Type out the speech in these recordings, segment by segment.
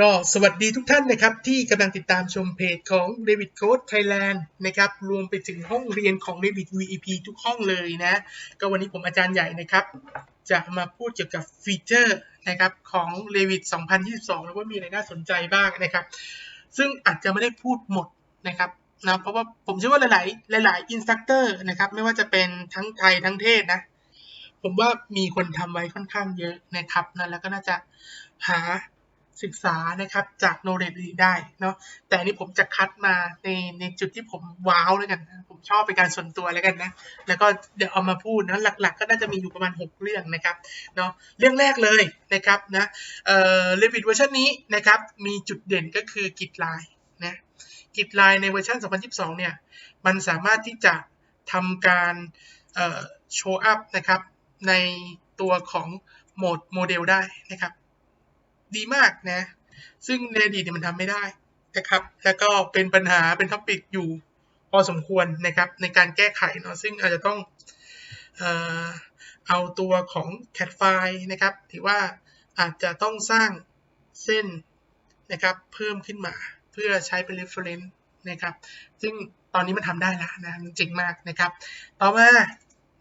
ก็สวัสดีทุกท่านนะครับ ที่กำลังติดตามชมเพจของ David Code Thailand นะครับ รวมไปถึงห้องเรียนของ David VEP ทุกห้องเลยนะ ก็วันนี้ผมอาจารย์ใหญ่นะครับ จะมาพูดเกี่ยวกับฟีเจอร์นะครับของ Revit 2022 แล้วว่ามีอะไรน่าสนใจบ้างนะครับ ซึ่งอาจจะไม่ได้พูดหมดนะครับนะเพราะว่าผมเชื่อว่าหลาย ๆ หลาย ๆ อินสตัคเตอร์นะครับ ไม่ว่าจะเป็นทั้งไทยทั้งเทศนะ ผมว่ามีคนทำไว้ค่อนข้างเยอะนะครับนะแล้วก็น่าจะหา ศึกษานะครับจากโนเ d ดีได้เนาะแต่อันนี้ผมจะคัดมาในในจุดที่ผมว้าวแล้วกัน ผมชอบเป็นการส่วนตัวแล้วกันนะ แล้วก็เดี๋ยวเอามาพูดนะหลัก ๆ ก็น่าจะมีอยู่ประมาณ 6 เรื่องนะครับเนาะเรื่องแรกเลยนะครับนะเอ่อเลวิตเวอร์ชันนี้นะครับมีจุดเด่นก็คือกิจลายนะกิจลายในเวอร์ชัน2022 เนี่ยมันสามารถที่จะทำการเอ่อโชว์อัพนะครับในตัวของโหมดโมเดลได้นะครับ ดีมากนะ ซึ่งในอดีตเนี่ยมันทำไม่ได้นะครับ แล้วก็เป็นปัญหาเป็นท็อปิกอยู่พอสมควรนะครับในการแก้ไขเนาะซึ่งอาจจะต้องเอ่อเอาตัวของ cat file นะครับถือว่าอาจจะต้องสร้างเส้นนะครับเพิ่มขึ้นมาเพื่อใช้เป็น reference นะครับ ซึ่งตอนนี้มันทำได้แล้วนะจริงมากนะครับ ต่อมา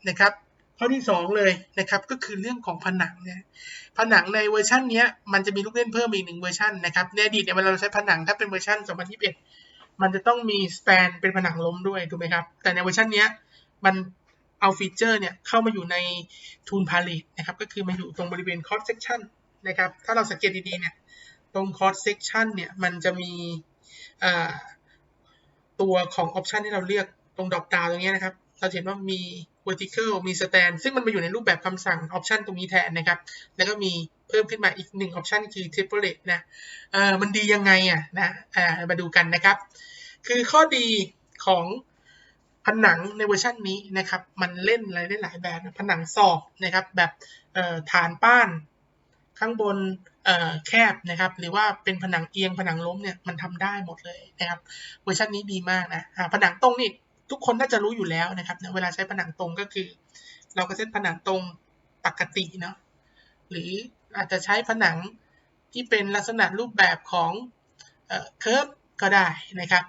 นะครับ ข้อที่ 2 เลยนะครับก็คือเรื่องของผนังเนี่ยผนังในเวอร์ชันนี้มันจะมีลูกเล่นเพิ่มอีกหนึ่งเวอร์ชันนะครับในอดีตเนี่ยเวลาเราใช้ผนังถ้าเป็นเวอร์ชัน2021 มันจะต้องมีสแตนเป็นผนังล้มด้วยถูกไหมครับแต่ในเวอร์ชันนี้มันเอาฟีเจอร์เนี่ยเข้ามาอยู่ใน Tool Palette นะครับก็คือมาอยู่ตรงบริเวณ Cross Section นะครับถ้าเราสังเกตดีๆเนี่ยตรง Cross Section เนี่ยมันจะมีตัวของออปชันที่เราเลือกตรงดอกดาวตรงนี้นะครับ เราเห็นว่ามี vertical มี stand ซึ่งมันมาอยู่ในรูปแบบคำสั่ง option ตรงนี้แทนนะครับ แล้วก็มีเพิ่มขึ้นมาอีกหนึ่ง option คือ template นะเออมันดียังไงอะนะอ่ามาดูกันนะครับ คือข้อดีของผนังในเวอร์ชันนี้นะครับ มันเล่นอะไรได้หลายแบบผนังสอบนะครับแบบฐานป้านข้างบนแคบนะครับ หรือว่าเป็นผนังเอียงผนังล้มเนี่ยมันทำได้หมดเลยนะครับ เวอร์ชันนี้ดีมากนะผนังตรงนี่ ทุกคนน่าจะรู้อยู่แล้วนะครับเวลาใช้ผนังตรงก็คือ เราก็เซตผนังตรงปกติเนาะหรืออาจจะใช้ผนังที่เป็นลักษณะรูปแบบของเคิร์ฟก็ได้นะครับ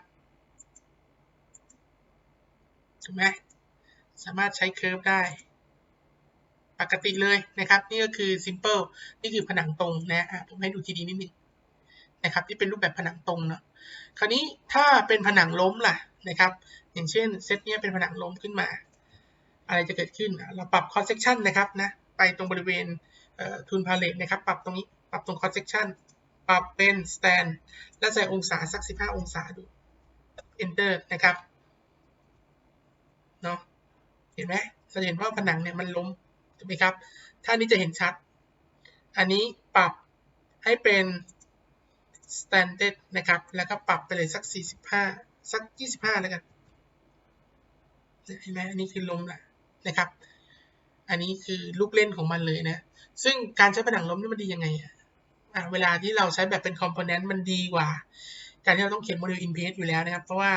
ถูกไหมสามารถใช้เคิร์ฟได้ปกติเลยนะครับ นี่ก็คือ simple นี่คือผนังตรงนะผมให้ดูทีดีนิดนึงนะครับที่เป็นรูปแบบผนังตรงเนาะคราวนี้ถ้าเป็นผนังล้มล่ะ นะครับ อย่างเช่นเซตนี้เป็นผนังล้มขึ้นมา อะไรจะเกิดขึ้น เราปรับ cross section นะครับนะ ไปตรงบริเวณทุนพาเลตนะครับ ปรับตรงนี้ ปรับตรง cross section ปรับเป็น stand และใส่องศาสัก 15 องศาดู enter นะครับ เนาะเห็นไหมเราเห็นว่าผนังเนี่ยมันล้ม ถูกไหมครับ ถ้านี้จะเห็นชัด อันนี้ปรับให้เป็น standard นะครับ แล้วก็ปรับไปเลยสัก 45 สัก25แล้วกันเห็นไหมอันนี้คือล้มละนะครับ อันนี้คือลูกเล่นของมันเลยนะ ซึ่งการใช้ผนังล้มนี่มันดียังไงอะเวลาที่เราใช้แบบเป็นคอมโพเนนต์มันดีกว่า การที่เราต้องเขียนโมเดลอินเพสอยู่แล้วนะครับ เพราะว่า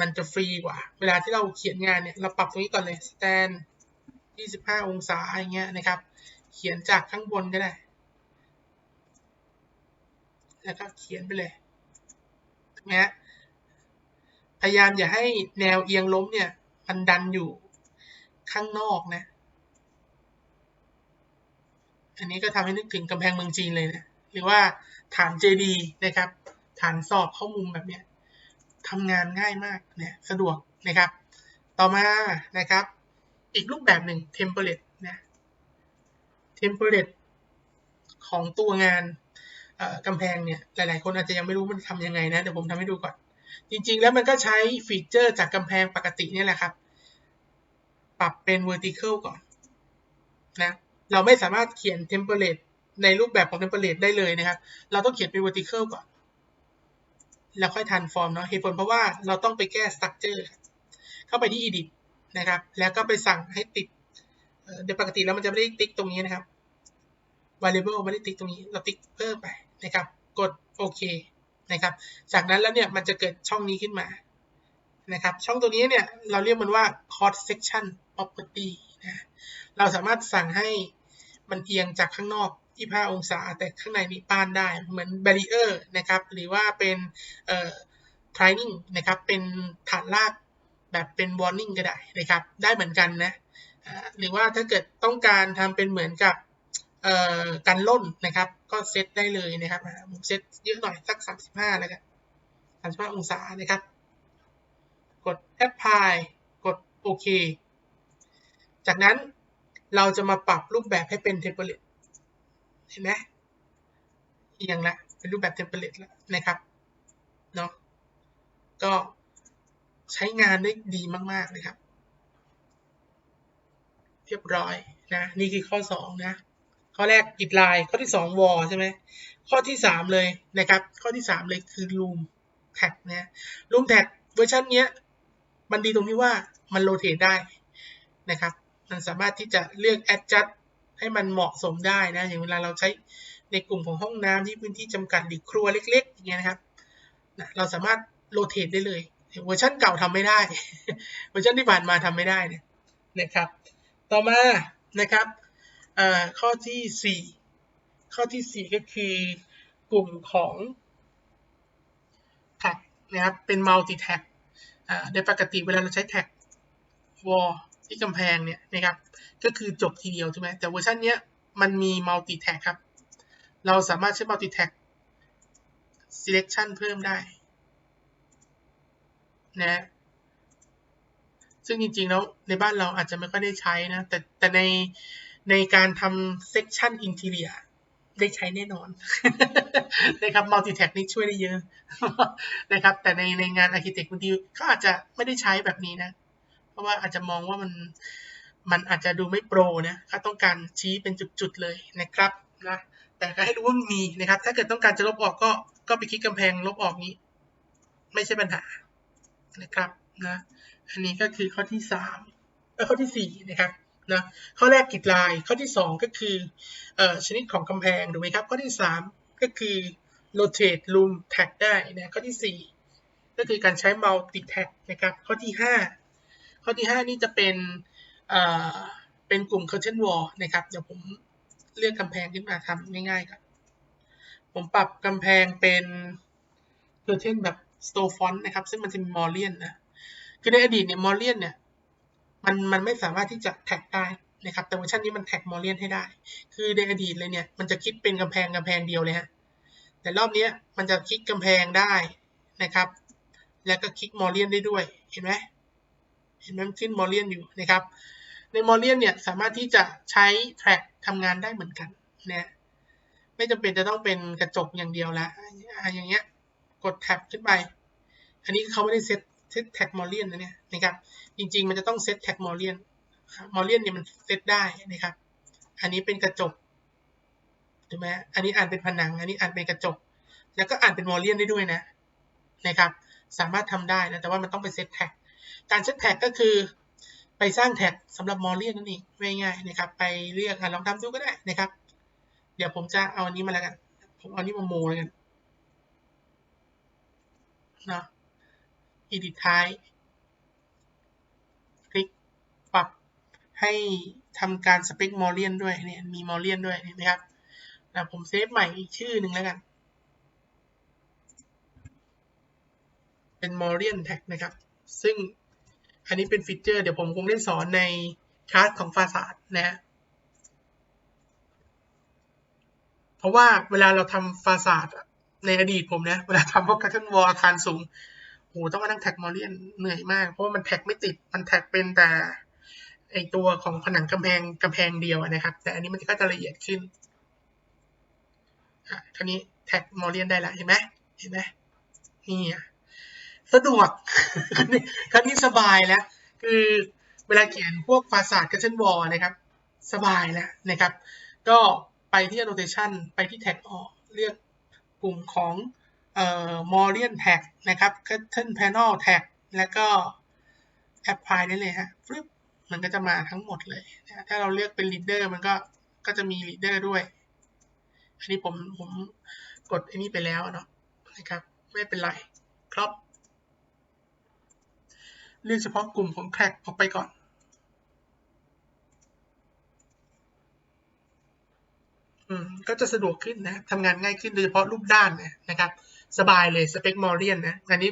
มันจะฟรีกว่า เวลาที่เราเขียนงานเนี่ย เราปรับตรงนี้ก่อนเลย stand 25 องศาอย่างเงี้ยนะครับ เขียนจากข้างบนก็ได้แล้วก็เขียนไปเลยถูกไหม พยายามอย่าให้แนวเอียงล้มเนี่ยมันดันอยู่ข้างนอกนะ อันนี้ก็ทำให้นึกถึงกำแพงเมืองจีนเลยนะ หรือว่าฐานเจดีนะครับ ฐานสอบเข้ามุมแบบนี้ทำงานง่ายมากเนี่ยสะดวกนะครับ ต่อมานะครับ อีกรูปแบบหนึ่งเทมเพลตนะเทมเพลตของตัวงานกำแพงเนี่ย หลายๆ คนอาจจะยังไม่รู้มันทำยังไงนะ เดี๋ยวผมทำให้ดูก่อน จริงๆ แล้วมันก็ใช้ฟีเจอร์จากกำแพงปกตินี่แหละครับ ปรับเป็น vertical ก่อนนะเราไม่สามารถเขียน template ในรูปแบบของ template ได้เลยนะครับ เราต้องเขียนเป็น vertical ก่อน แล้วค่อย transform เนาะเหตุผลเพราะว่าเราต้องไปแก้ structure เข้าไปที่ edit นะครับ แล้วก็ไปสั่งให้ติดเดี๋ยวปกติแล้วมันจะไม่ได้ติ๊กตรงนี้นะครับ variable ไม่ได้ติ๊กตรงนี้ เราติ๊กเพิ่มไปนะครับ กดโอเค นะครับ จากนั้นแล้วเนี่ยมันจะเกิดช่องนี้ขึ้นมานะครับ ช่องตัวนี้เนี่ยเราเรียกมันว่า cross section property นะเราสามารถสั่งให้มันเอียงจากข้างนอก 25 องศา แต่ข้างในนี้ป้านได้ เหมือน barrier นะครับ หรือว่าเป็นเอ่อ training นะครับ เป็นฐานลากแบบเป็น warning ก็ได้นะครับ ได้เหมือนกันนะ หรือว่าถ้าเกิดต้องการทำเป็นเหมือนกับ กันล่นนะครับ ก็เซตได้เลยนะครับอ่าผมเซตเยอะหน่อยสัก 35แล้วกัน35 องศานะครับ กด apply กดโอเค จากนั้นเราจะมาปรับรูปแบบให้เป็นเทมเพลตเห็นไหมเอียงละเป็นรูปแบบเทมเพลตแล้วนะครับเนาะก็ใช้งานได้ดีมากๆเลยครับ เรียบร้อยนะ นี่คือข้อ 2 นะ ข้อแรกอิดลน์ข้อที่2วอลใช่ไหมข้อที่ 3 เลยนะครับ ข้อที่ 3 เลยคือ Loom Tag นะ Loom Tag เวอร์ชันเนี้ยมันดีตรงที่ว่ามันโรเตทได้นะครับ มันสามารถที่จะเลือก adjust ให้มันเหมาะสมได้นะ อย่างเวลาเราใช้ในกลุ่มของห้องน้ำที่พื้นที่จำกัดหรือครัวเล็กๆอย่างเงี้ยนะครับ เราสามารถโรเตทได้เลย เวอร์ชันเก่าทำไม่ได้ เวอร์ชันที่ผ่านมาทำไม่ได้เนี่ยนะครับ ต่อมานะครับ ข้อที่ 4 ข้อที่ 4 ก็คือกลุ่มของแท็กนะครับเป็น multi tag อ่าโดยปกติเวลาเราใช้แท็ก wall ที่กำแพงเนี่ยนะครับก็คือจบทีเดียวใช่ไหมแต่เวอร์ชันเนี้ยมันมี multi tag ครับ เราสามารถใช้ multi tag selection เพิ่มได้นะซึ่งจริงๆแล้วในบ้านเราอาจจะไม่ค่อยได้ใช้นะแต่แต่ใน ในการทำ section interior ได้ใช้แน่นอนนะครับ multi tag นี่ช่วยได้เยอะนะครับ แต่ในในงาน architect บางทีเขาอาจจะไม่ได้ใช้แบบนี้นะ เพราะว่าอาจจะมองว่ามันมันอาจจะดูไม่โปรนะเขาต้องการชี้เป็นจุดๆเลยนะครับนะแต่ก็ให้รู้ว่ามีนะครับ ถ้าเกิดต้องการจะลบออกก็ก็ไปคลิกกำแพงลบออกนี้ ไม่ใช่ปัญหานะครับนะ อันนี้ก็คือข้อที่สามข้อที่สี่นะครับ นะข้อแรกกิจลายข้อที่สองก็คือชนิดของกำแพงถูกไหมครับ ข้อที่สามก็คือ rotate loom tag ได้นะข้อที่สี่ก็คือการใช้ multi tag นะครับข้อที่ห้าข้อที่ห้านี่จะเป็นเป็นกลุ่ม curtain wall นะครับเดี๋ยวผมเลือกกำแพงขึ้นมาทำง่ายๆครับผมปรับกำแพงเป็น curtain แบบ store font นะครับ ซึ่งมันจะมี Morian นะคือในอดีตเนี่ยมอลเลียนเนี่ย มันมันไม่สามารถที่จะแท็กได้นะครับ แต่เวอร์ชันนี้มันแท็กมอลเลียนให้ได้ คือในอดีตเลยเนี่ย มันจะคิดเป็นกำแพงกำแพงเดียวเลยฮะ แต่รอบนี้มันจะคลิกกำแพงได้นะครับ แล้วก็คลิกมอลเลียนได้ด้วย เห็นไหมเห็นไหมขึ้นมอลเลียนอยู่นะครับ ในมอลเลียนเนี่ยสามารถที่จะใช้แทร็กทำงานได้เหมือนกันนะไม่จำเป็นจะต้องเป็นกระจกอย่างเดียวละอย่างเงี้ย กดแท็บขึ้นไป อันนี้เขาไม่ได้เซต เซตแท็กมอลเลียนนะเนี่ยนะครับ จริง ๆ มันจะต้องเซตแท็กมอลเลียนมอลเลียนเนี่ยมันเซตได้นะครับ อันนี้เป็นกระจกถูกไหมอันนี้อ่านเป็นผนัง อันนี้อ่านเป็นกระจก แล้วก็อ่านเป็นมอลเลียนได้ด้วยนะนะครับ สามารถทำได้นะ แต่ว่ามันต้องไปเซตแท็ก การเซตแท็กก็คือไปสร้างแท็กสำหรับมอลเลียนนั่นเองง่ายๆนะครับ ไปเลือกลองทำดูก็ได้นะครับ เดี๋ยวผมจะเอาอันนี้มาแล้วกัน ผมเอานี้มาโมแล้วกันเนาะ edit ท้ายคลิกปรับให้ทำการสเปคมอลเลียนด้วยเนี่ยมีมอลเลียนด้วยเห็นไหมครับนะผมเซฟใหม่อีกชื่อหนึ่งแล้วกัน เป็นมอลเลียนแท็กนะครับ ซึ่งอันนี้เป็นฟีเจอร์เดี๋ยวผมคงได้สอนในคลาสของฟาซาดนะฮะเพราะว่าเวลาเราทำฟาซาดในอดีตผมนะ เวลาทำพวกคัตเทิลวอลอาคารสูง โหต้องมานั่งแท็กมอลเลียนเหนื่อยมาก เพราะว่ามันแท็กไม่ติดมันแท็กเป็นแต่ไอตัวของผนังกำแพงกำแพงเดียวนะครับ แต่อันนี้มันก็จะละเอียดขึ้นอะคราวนี้แท็กมอลเลียนได้ละเห็นไหมเห็นไหมนี่สะดวกคราวนี้สบายแล้วคือเวลาเขียนพวกฟาซาดกัเชนวอลนะครับ สบายแล้วนะครับ ก็ไปที่ annotation ไปที่แท็กออกเลือกกลุ่มของ อ่อ Morian tag นะครับ Curtain Panel tag แล้วก็ apply ได้เลยฮะฟึบมันก็จะมาทั้งหมดเลยนะถ้าเราเลือกเป็น leader มันก็ก็จะมี leader ด้วย อันนี้ผมผมกดอันนี้ไปแล้วเนาะนะครับไม่เป็นไรครับเลือกเฉพาะกลุ่มของแค c ออกไปก่อน อืม ก็จะสะดวกขึ้นนะทำงานง่ายขึ้นโดยเฉพาะรูปด้านนะนะครับ สบายเลยสเปคมอร์เรียนนะอันนี้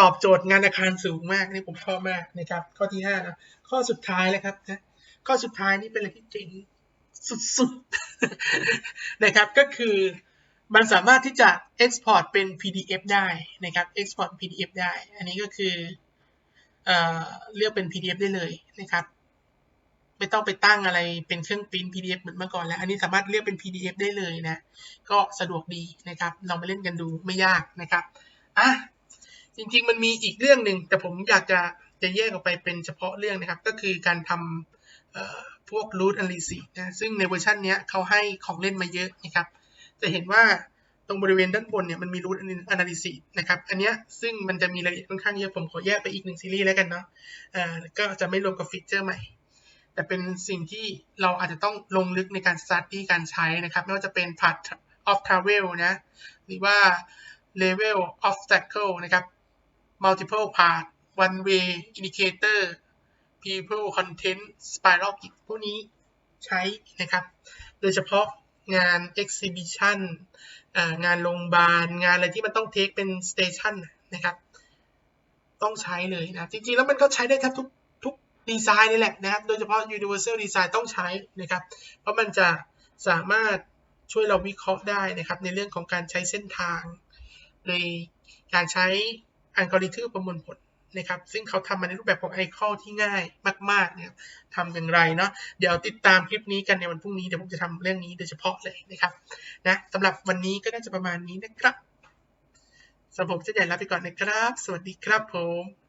ตอบโจทย์งานอาคารสูงมากนี่ผมชอบมากนะครับ ข้อที่ห้านะข้อสุดท้ายแล้วครับนะข้อสุดท้ายนี่เป็นอะไรที่เจ๋งสุดๆนะครับก็คือมันสามารถที่จะ export เป็น PDF ได้นะครับ export PDF ได้ อันนี้ก็คือเอ่อเลือกเป็น PDF ได้เลยนะครับ ไม่ต้องไปตั้งอะไรเป็นเครื่องปริ้น PDF เหมือนเมื่อก่อนแล้ว อันนี้สามารถเลือกเป็น PDF ได้เลยนะ ก็สะดวกดีนะครับ ลองไปเล่นกันดูไม่ยากนะครับ อะ จริง ๆ มันมีอีกเรื่องหนึ่ง แต่ผมอยากจะจะแยกออกไปเป็นเฉพาะเรื่องนะครับ ก็คือการทำพวก root analysis นะ ซึ่งในเวอร์ชันนี้เขาให้ของเล่นมาเยอะนะครับ จะเห็นว่าตรงบริเวณด้านบนเนี่ยมันมี root analysis นะครับ อันนี้ซึ่งมันจะมีรายละเอียดค่อนข้างเยอะ ผมขอแยกไปอีกหนึ่งซีรีส์แล้วกันเนาะอ่าก็จะไม่รวมกับฟีเจอร์ใหม่ แต่เป็นสิ่งที่เราอาจจะต้องลงลึกในการ study การใช้นะครับ ไม่ว่าจะเป็น path of travel นะ หรือว่า level obstacle นะครับ multiple path one way indicator people content spiral grid พวกนี้ใช้นะครับ โดยเฉพาะงาน exhibition งานโรงพยาบาล งานอะไรที่มันต้องเทคเป็น station นะครับ ต้องใช้เลยนะ จริงๆ แล้วมันก็ใช้ได้แทบทุก ดีไซน์นี่แหละนะครับ โดยเฉพาะ universal design ต้องใช้นะครับ เพราะมันจะสามารถช่วยเราวิเคราะห์ได้นะครับ ในเรื่องของการใช้เส้นทางโดยการใช้อัลกอริทึมประมวลผลนะครับ ซึ่งเขาทำมาในรูปแบบของไอคอที่ง่ายมากๆเนี่ยทำอย่างไรเนาะ เดี๋ยวติดตามคลิปนี้กันในวันพรุ่งนี้ เดี๋ยวผมจะทำเรื่องนี้โดยเฉพาะเลยนะครับ นะสำหรับวันนี้ก็น่าจะประมาณนี้นะครับสำหรับผมเจะใหญ่ลาไปก่อนนะครับ สวัสดีครับผม